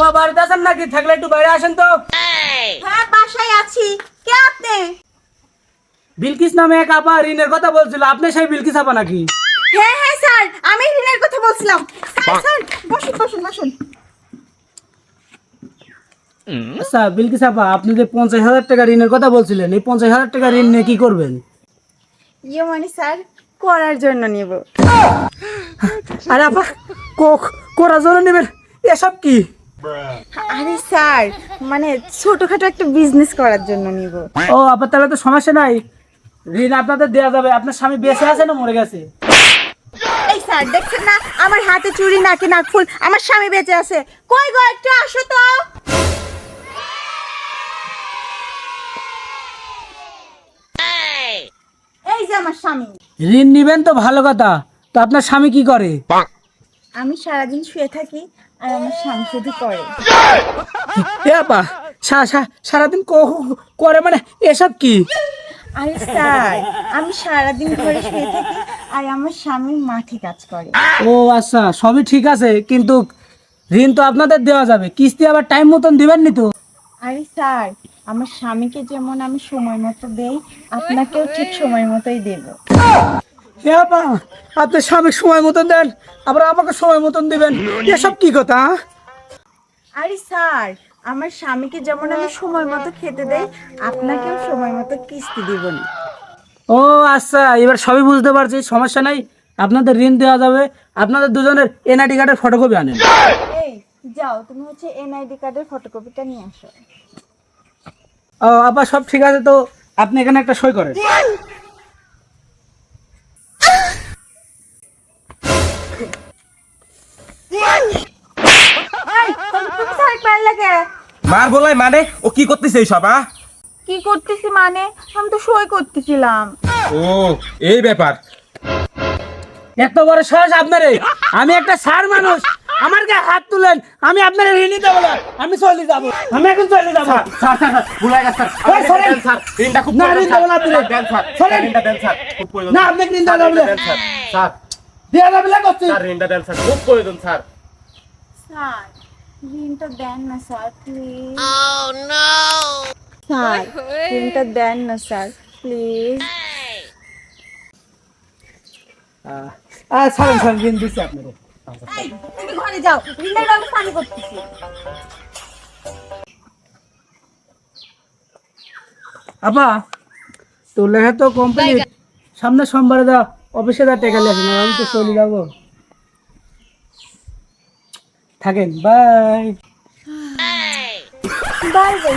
আপা বাড়িতে আছেন নাকি? থাকলে একটু বাইরে আসেন তো। হ্যাঁ বাসায় আছি। কে আপনি? বিলকিস নামে এক আপা ঋণের কথা বলছিল। আপনি সেই বিলকিস আপা নাকি? হ্যাঁ হ্যাঁ স্যার। আমি ঋণের কথা বলছিলাম। স্যার স্যার বসুন বসুন বসুন। আচ্ছা বিলকিস আপা আপনি যে পঞ্চাশ হাজার টাকা ঋণের কথা বলছিলেন এই পঞ্চাশ হাজার টাকা ঋণ নিয়ে কি করবেন? ইয়ে মানে স্যার করার জন্য নিব। আরে আপা কোক করার জন্য নেবেন? এসব কি? আরে স্যার মানে ছোটখাটো একটা বিজনেস করার জন্য নিব। ও তাহলে তো সমস্যা নাই। ঋণ আপনাদের যাবে আপনার স্বামী বেঁচে আছে না মরে গেছে? এই স্যার দেখছেন না? আমার হাতে নাকে নাকফুল আমার স্বামী বেঁচে আছে। কই গো একটু আসো তো। এই যে আমার স্বামী। ঋণ নিবেন তো ভালো কথা। তো আপনার স্বামী কি করে? আমি সারাদিন শুয়ে থাকি আর আমার স্বামী শুধু করে। সা- সারাদিন ক- করে মানে এসব কি? আরে স্যার আমি সারাদিন ঘরে শুয়ে থাকি আর আমার স্বামী মাঠে কাজ করে। ও আচ্ছা সবই ঠিক আছে কিন্তু ঋণ তো আপনাদের দেওয়া যাবে। কিস্তি আবার টাইম মতন দিবেন নি তো? আরে স্যার আমার স্বামীকে যেমন আমি সময় মতো দেই আপনাকেও ঠিক সময় মতোই দেব। হে আপা আপনি স্বামী সময় মতন দেন আবার আমাকে সময় মতন দিবেন। এসব কি কথা? হ্যাঁ? আরে স্যার আমার স্বামীকে যেমন আমি সময় মতো খেতে দেই আপনাকেও সময় মতো কিস্তি দিব না। ও আচ্ছা এবার সবই বুঝতে পারছি সমস্যা নাই। আপনাদের ঋণ দেওয়া যাবে। আপনাদের দুজনের এনআইডি কার্ডের ফটোকপি আনেন। এই যাও তুমি হচ্ছে এনআইডি কার্ডের ফটোকপিটা নিয়ে আসো। ও আপা সব ঠিক আছে তো? আপনি এখানে একটা সই করেন। পার লাগে। মার বলাই মানে? ও কি করতেছে এইসব আ? কি করতেছি মানে? আমি তো সই করতেছিলাম। ও এই ব্যাপার। এত বড় সাহস আপনারে? আমি একটা সার মানুষ। আমার গায়ে হাত তুলেন আমি আপনার দেবো না। আমি চলে যাব। আমি এখন চলে যাব। স্যার স্যার স্যার ভুলাই গেছে ওই, স্যার সরেন। স্যার। ঋণটা খুব না, প্রয়োজন, ঋণ। দেবো না আপনি। দেন স্যার। সরেন। ঋণটা দেন স্যার। খুব প্রয়োজন। না, আপনাকে ঋণ না। Sir sir. দেওয়া যাবে না করছি স্যার ঋণটা দেন স্যার। খুব প্রয়োজন স্যার। স্যার। ঋণটা দেন না স্যার প্লিজ স্যার ঋণটা দেন না স্যার প্লিজ ছাড়েন ছাড়েন ঋণ দিচ্ছি আপনাকে তুমি ঘরে যাও। ঋণের ব্যবস্থা আমি করতেছি। আপা তো লেখা তো কমপ্লিট সামনে সোমবারে দা অফিসে দা টেকা লেখেন আমি তো চলে যাব। থাকেন বাই। Bye by